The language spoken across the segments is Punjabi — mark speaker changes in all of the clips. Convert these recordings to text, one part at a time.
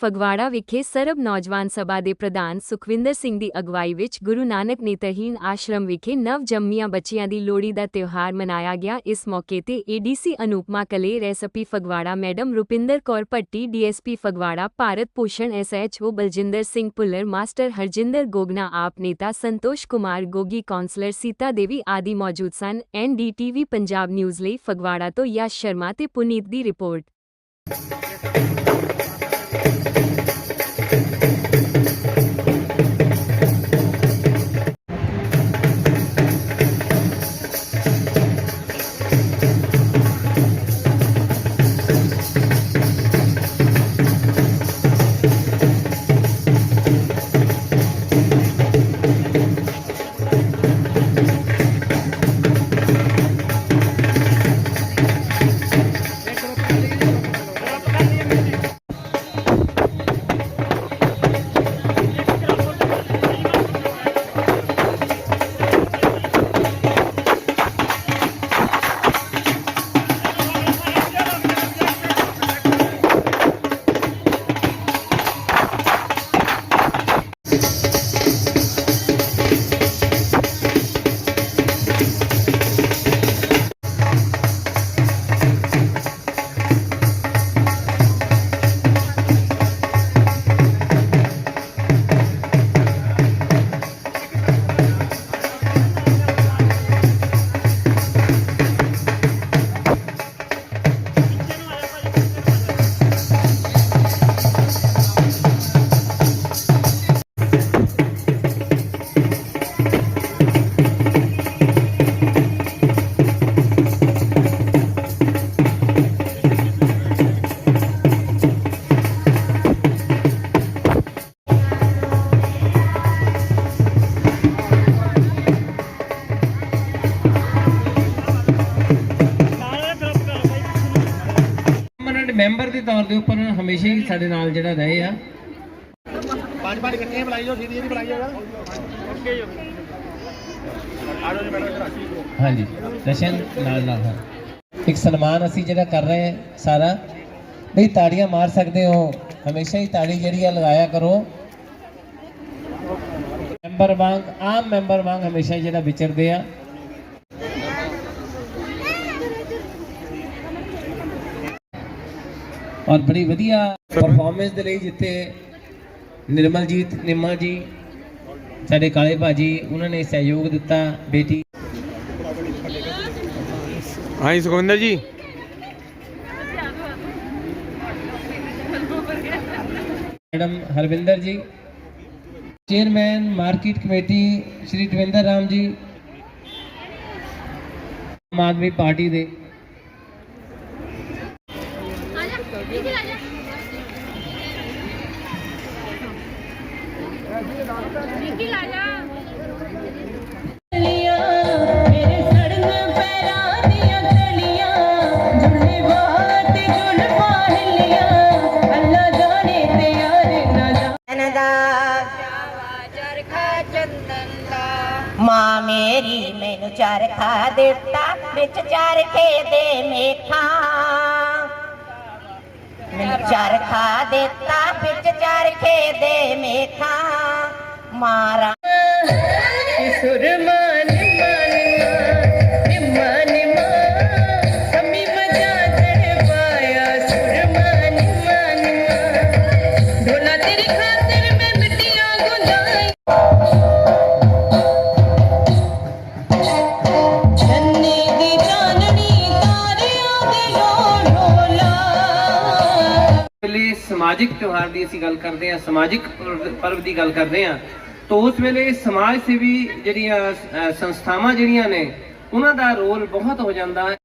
Speaker 1: ਫਗਵਾੜਾ ਵਿਖੇ ਸਰਬ ਨੌਜਵਾਨ ਸਭਾ ਦੇ ਪ੍ਰਧਾਨ ਸੁਖਵਿੰਦਰ ਸਿੰਘ ਦੀ ਅਗਵਾਈ ਵਿੱਚ ਗੁਰੂ ਨਾਨਕ ਨੇਤਰਹੀਣ ਆਸ਼ਰਮ ਵਿਖੇ ਨਵ ਜੰਮੀਆਂ ਬੱਚਿਆਂ ਦੀ ਲੋਹੜੀ ਦਾ ਤਿਉਹਾਰ ਮਨਾਇਆ ਗਿਆ। ਇਸ ਮੌਕੇ ਤੇ ADC Anupama Kaler SP Phagwara, madam Rupinder Kaur Bhatti DSP Phagwara, Bharat Bhushan SHO Baljinder Singh Bhullar, master Harjinder Gogna, AAP ਨੇਤਾ ਸੰਤੋਸ਼ ਕੁਮਾਰ ਗੋਗੀ, ਕੌਂਸਲਰ ਸੀਤਾ ਦੇਵੀ ਆਦਿ ਮੌਜੂਦ ਸਨ। ਐਨਡੀਟੀਵੀ ਪੰਜਾਬ ਨਿਊਜ਼ ਲਈ ਫਗਵਾੜਾ ਤੋਂ ਯਸ਼ ਸ਼ਰਮਾ ਤੇ ਪੁਨੀਤ ਦੀ ਰਿਪੋਰਟ।
Speaker 2: ਦੇ ਤੌਰ ਦੇ ਉੱਪਰ ਹਮੇਸ਼ਾ ਹੀ ਸਾਡੇ ਨਾਲ ਜਿਹੜਾ ਰਹੇ ਆ।
Speaker 3: ਪੰਜ ਪੰਜ ਇਕੱਠੇ ਬੁਲਾਈ ਜਾਓ ਸੀधी ਜਿਹੀ ਬੁਲਾਈ ਜਾਓ ਓਕੇ
Speaker 2: ਹਾਂਜੀ ਜਸ਼ਨ ਨਾਲ ਨਾਲ ਹਾਂ। ਇੱਕ ਸਨਮਾਨ ਅਸੀਂ ਜਿਹੜਾ ਕਰ ਰਹੇ ਸਾਰਾ ਬਈ ਤਾੜੀਆਂ ਮਾਰ ਸਕਦੇ ਹੋ ਹਮੇਸ਼ਾ ਹੀ ਤਾੜੀ ਜਿਹੜੀ ਆ ਲਗਾਇਆ ਕਰੋ। ਮੈਂਬਰ ਵਾਂਗ ਆਮ ਮੈਂਬਰ ਵਾਂਗ ਹਮੇਸ਼ਾ ਜਿਹੜਾ ਵਿਚਰਦੇ ਆ। ਔਰ ਬੜੀ ਵਧੀਆ ਪਰਫਾਰਮੈਂਸ ਦੇ ਲਈ ਜਿੱਥੇ ਨਿਰਮਲਜੀਤ ਨਿੰਮਾ ਜੀ ਸਾਡੇ ਕਾਲੇ ਭਾਜੀ ਉਹਨਾਂ ਨੇ ਸਹਿਯੋਗ ਦਿੱਤਾ ਬੇਟੀ।
Speaker 3: ਹਾਂਜੀ Sukhwinder ji.
Speaker 2: Madam Harvinder ji. Chairman market committee Shri Davinder Ram ji. Aam Aadmi party ਦੇ
Speaker 4: ਚਰਖਾ ਚੰਦਨ ਦਾ ਮਾਂ ਮੇਰੀ ਮੈਨੂੰ ਚਰਖਾ ਦਿੱਤਾ ਵਿੱਚ ਚਰਖੇ ਦੇ ਮੇਖਾਂ ਚਰਖਾ ਦਿੱਤਾ ਵਿੱਚ ਚਰਖੇ ਦੇ ਮੇਖਾਂ ਮਾਰਾ।
Speaker 2: ਸਮਾਜਿਕ ਤਿਉਹਾਰ ਦੀ ਅਸੀਂ ਗੱਲ ਕਰਦੇ ਹਾਂ, ਸਮਾਜਿਕ ਪਰਵ- ਦੀ ਗੱਲ ਕਰਦੇ ਹਾਂ, ਤਾਂ ਉਸ ਵੇਲੇ ਸਮਾਜ ਸੇਵੀ ਜਿਹੜੀਆਂ ਸੰਸਥਾਵਾਂ ਜਿਹੜੀਆਂ ਨੇ, ਉਹਨਾਂ ਦਾ ਰੋਲ ਬਹੁਤ ਹੋ ਜਾਂਦਾ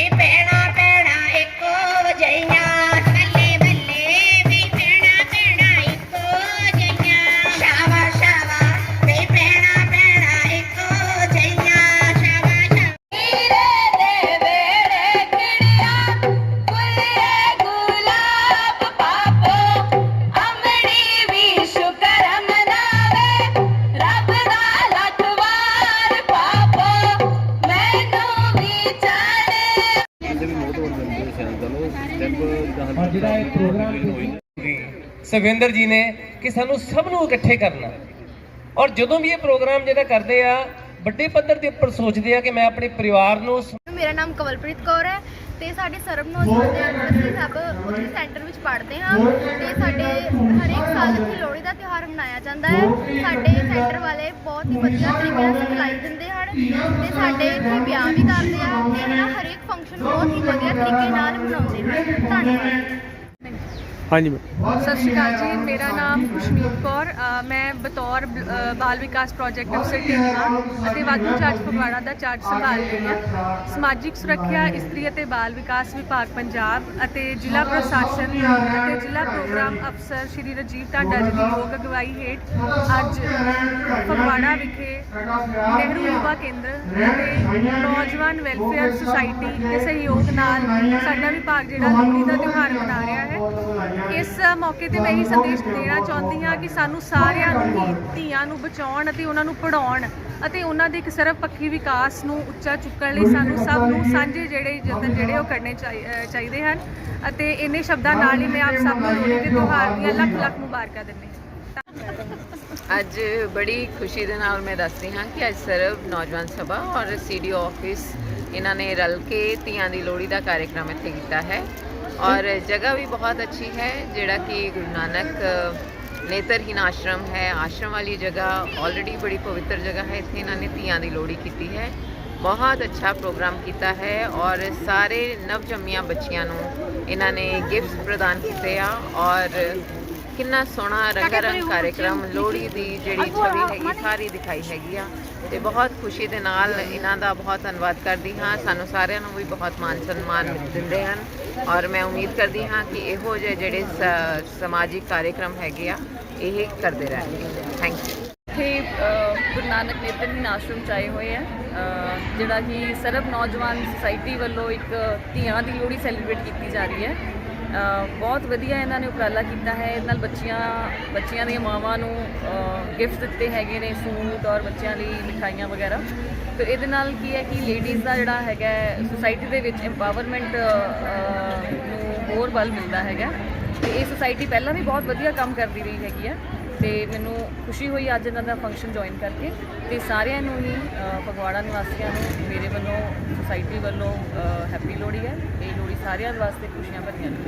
Speaker 4: ਬੱਲੇ ਬੱਲੇ ਵੇ
Speaker 2: ਸਵਿੰਦਰ ਜੀ ਨੇ ਕਿ ਸਾਨੂੰ ਸਭ ਨੂੰ ਇਕੱਠੇ ਕਰਨਾ। ਔਰ ਜਦੋਂ ਵੀ ਇਹ ਪ੍ਰੋਗਰਾਮ ਜਿਹੜਾ ਕਰਦੇ ਆ ਵੱਡੇ ਪੱਧਰ ਦੇ ਉੱਪਰ ਸੋਚਦੇ ਆ ਕਿ ਮੈਂ ਆਪਣੇ ਪਰਿਵਾਰ ਨੂੰ
Speaker 5: ਮੇਰਾ ਨਾਮ ਕਵਲਪ੍ਰੀਤ ਕੌਰ ਹੈ। ਤੇ ਸਾਡੇ ਸਰਬ ਨੌਜਵਾਨ ਅਸੀਂ ਸਭ ਉੱਥੇ ਸੈਂਟਰ ਵਿੱਚ ਪੜ੍ਹਦੇ ਹਾਂ ਤੇ ਸਾਡੇ ਹਰੇਕ ਸਾਲ ਇੱਥੇ ਲੋਹੜੀ ਦਾ ਤਿਉਹਾਰ ਮਨਾਇਆ ਜਾਂਦਾ ਹੈ। ਸਾਡੇ ਸੈਂਟਰ ਵਾਲੇ ਬਹੁਤ ਹੀ ਵਧੀਆ ਤਰੀਕੇ ਨਾਲ ਸਿਖਲਾਈ ਦਿੰਦੇ ਹਨ ਤੇ ਸਾਡੇ ਇੱਥੇ ਵਿਆਹ ਵੀ ਕਰਦੇ ਆ ਤੇ ਇਹਨਾਂ ਹਰੇਕ ਫੰਕਸ਼ਨ ਬਹੁਤ ਹੀ ਵਧੀਆ ਤਰੀਕੇ ਨਾਲ ਮਨਾਉਂਦੇ ਹਨ। ਧੰਨਵਾਦ।
Speaker 3: ਹਾਂਜੀ
Speaker 6: ਸਤਿ ਸ਼੍ਰੀ ਅਕਾਲ ਜੀ ਮੇਰਾ ਨਾਮ ਖੁਸ਼ਮੀਤ ਕੌਰ ਅ, ਮੈਂ ਬਤੌਰ ਬ- ਅ, ਬਾਲ ਵਿਕਾਸ ਪ੍ਰੋਜੈਕਟ ਅਫਸਰ ਟੀਮਾ ਅਤੇ ਵਾਧੂ ਚਾਰਜ ਫਗਵਾੜਾ ਦਾ ਚਾਰਜ ਸੰਭਾਲ ਰਹੀ ਹਾਂ। ਸਮਾਜਿਕ ਸੁਰੱਖਿਆ ਇਸਤਰੀ ਅਤੇ ਬਾਲ ਵਿਕਾਸ ਵਿਭਾਗ ਪੰਜਾਬ ਅਤੇ ਜ਼ਿਲ੍ਹਾ ਪ੍ਰਸ਼ਾਸਨ ਅਤੇ ਜ਼ਿਲ੍ਹਾ ਪ੍ਰੋਗਰਾਮ ਅਫਸਰ ਸ਼੍ਰੀ ਰਾਜੀਵ ਟਾਂਡਾ ਜੀ ਦੀ ਯੋਗ ਅਗਵਾਈ ਹੇਠ ਅੱਜ ਫਗਵਾੜਾ ਵਿਖੇ ਨਹਿਰੂ ਯੁਵਾ ਕੇਂਦਰ ਅਤੇ ਨੌਜਵਾਨ ਵੈਲਫੇਅਰ ਸੁਸਾਇਟੀ ਦੇ ਸਹਿਯੋਗ ਨਾਲ ਸਾਡਾ ਵਿਭਾਗ ਜਿਹੜਾ ਲੋਹੜੀ ਦਾ ਤਿਉਹਾਰ ਮਨਾ ਰਿਹਾ ਹੈ। ਇਸ ਮੌਕੇ ਤੇ ਮੈਂ ਇਹ ਸੰਦੇਸ਼ ਦੇਣਾ ਚਾਹੁੰਦੀ ਹਾਂ ਕਿ ਸਾਨੂੰ ਸਾਰਿਆਂ ਨੂੰ ਹੀ ਧੀਆਂ ਨੂੰ ਬਚਾਉਣ ਅਤੇ ਉਹਨਾਂ ਨੂੰ ਪੜਾਉਣ ਅਤੇ ਉਹਨਾਂ ਦੇ ਇੱਕ ਸਰਵਪੱਖੀ ਵਿਕਾਸ ਨੂੰ ਉੱਚਾ ਚੁੱਕਣ ਲਈ ਸਾਨੂੰ ਸਭ ਨੂੰ ਸਾਂਝੇ ਜਿਹੜੇ ਯਤਨ ਜਿਹੜੇ ਉਹ ਕਰਨੇ ਚਾਹੀਦੇ ਹਨ ਅਤੇ ਇੰਨੇ ਸ਼ਬਦਾਂ ਨਾਲ ਹੀ ਮੈਂ ਆਪ ਸਭ ਨੂੰ ਲੋਹੜੀ ਦੇ ਤਿਉਹਾਰ ਦੀਆਂ ਲੱਖ ਲੱਖ ਮੁਬਾਰਕਾਂ ਦਿੰਦੀ ਹਾਂ।
Speaker 7: ਅੱਜ ਬੜੀ ਖੁਸ਼ੀ ਦੇ ਨਾਲ ਮੈਂ ਦੱਸਦੀ ਹਾਂ ਕਿ ਅੱਜ ਸਰਵ ਨੌਜਵਾਨ ਸਭਾ ਔਰ ਸੀਡੀਓ ਆਫਿਸ ਇਹਨਾਂ ਨੇ ਰਲ ਕੇ ਧੀਆਂ ਦੀ ਲੋਹੜੀ ਦਾ ਕਾਰਜਕ੍ਰਮ ਇੱਥੇ ਕੀਤਾ ਹੈ। ਔਰ ਜਗ੍ਹਾ ਵੀ ਬਹੁਤ ਅੱਛੀ ਹੈ ਜਿਹੜਾ ਕਿ ਗੁਰੂ ਨਾਨਕ ਅ, ਨੇਤਰਹੀਨ ਆਸ਼ਰਮ ਹੈ। ਆਸ਼ਰਮ ਵਾਲੀ ਜਗ੍ਹਾ ਆਲਰੇਡੀ ਬੜੀ ਪਵਿੱਤਰ ਜਗ੍ਹਾ ਹੈ ਇੱਥੇ ਇਹਨਾਂ ਨੇ ਧੀਆਂ ਦੀ ਲੋਹੜੀ ਕੀਤੀ ਹੈ। ਬਹੁਤ ਅੱਛਾ ਪ੍ਰੋਗਰਾਮ ਕੀਤਾ ਹੈ ਔਰ ਸਾਰੇ ਨਵਜੰਮੀਆਂ ਬੱਚੀਆਂ ਨੂੰ ਇਹਨਾਂ ਨੇ ਗਿਫਟਸ ਪ੍ਰਦਾਨ ਕੀਤੇ ਆ ਔਰ ਕਿੰਨਾ ਸੋਹਣਾ ਰੰਗਾਰੰਗ ਕਾਰਜਕ੍ਰਮ ਲੋਹੜੀ ਦੀ ਜਿਹੜੀ ਛਵੀ ਹੈਗੀ ਸਾਰੀ ਦਿਖਾਈ ਹੈਗੀ ਆ ਤੇ ਬਹੁਤ ਖੁਸ਼ੀ ਦੇ ਨਾਲ ਇਹਨਾਂ ਦਾ ਬਹੁਤ ਧੰਨਵਾਦ ਕਰਦੀ ਹਾਂ। ਸਾਨੂੰ ਸਾਰਿਆਂ ਨੂੰ ਵੀ ਬਹੁਤ ਮਾਨ ਸਨਮਾਨ ਦਿੰਦੇ ਹਨ। ਔਰ ਮੈਂ ਉਮੀਦ ਕਰਦੀ ਹਾਂ ਕਿ ਇਹੋ ਜਿਹੇ ਜਿਹੜੇ ਸਮਾਜਿਕ ਕਾਰਜਕ੍ਰਮ ਹੈਗੇ ਆ, ਇਹ ਕਰਦੇ ਰਹਿਣਗੇ। ਥੈਂਕ ਯੂ
Speaker 6: ਇੱਥੇ ਗੁਰੂ ਨਾਨਕ ਨੇਤਰਹੀਨ ਆਸ਼ਰਮ 'ਚ ਆਏ ਹੋਏ ਆ। ਜਿਹੜਾ ਕਿ ਸਰਬ ਨੌਜਵਾਨ ਸੁਸਾਇਟੀ ਵੱਲੋਂ ਇੱਕ ਧੀਆਂ ਦੀ ਲੋਹੜੀ ਸੈਲੀਬ੍ਰੇਟ ਕੀਤੀ ਜਾ ਰਹੀ ਹੈ। ਬਹੁਤ ਵਧੀਆ ਇਹਨਾਂ ਨੇ ਉਪਰਾਲਾ ਕੀਤਾ ਹੈ। ਇਹਦੇ ਨਾਲ ਬੱਚੀਆਂ ਬੱਚੀਆਂ ਦੀਆਂ ਮਾਵਾਂ ਨੂੰ ਗਿਫਟ ਦਿੱਤੇ ਹੈਗੇ ਨੇ ਸੂਟ ਔਰ ਬੱਚਿਆਂ ਲਈ ਮਿਠਾਈਆਂ ਵਗੈਰਾ। ਤੇ ਇਹਦੇ ਨਾਲ ਕੀ ਹੈ ਕਿ ਲੇਡੀਜ਼ ਦਾ ਜਿਹੜਾ ਹੈਗਾ ਸੁਸਾਇਟੀ ਦੇ ਵਿੱਚ ਐਮਪਾਵਰਮੈਂਟ ਨੂੰ ਹੋਰ ਬਲ ਮਿਲਦਾ ਹੈਗਾ। ਤੇ ਇਹ ਸੁਸਾਇਟੀ ਪਹਿਲਾਂ ਵੀ ਬਹੁਤ ਵਧੀਆ ਕੰਮ ਕਰਦੀ ਰਹੀ ਹੈਗੀ ਆ ਤੇ ਮੈਨੂੰ ਖੁਸ਼ੀ ਹੋਈ ਅੱਜ ਇਹਨਾਂ ਦਾ ਫੰਕਸ਼ਨ ਜੁਆਇਨ ਕਰਕੇ ਤੇ ਸਾਰਿਆਂ ਨੂੰ ਹੀ ਫਗਵਾੜਾ ਨਿਵਾਸੀਆਂ ਨੂੰ, ਮੇਰੇ ਵੱਲੋਂ ਸੁਸਾਇਟੀ ਵੱਲੋਂ ਹੈਪੀ ਲੋਹੜੀ ਹੈ। ਇਹ ਲੋਹੜੀ ਸਾਰਿਆਂ ਵਾਸਤੇ ਖੁਸ਼ੀਆਂ ਭਰੀਆਂ ਨੇ।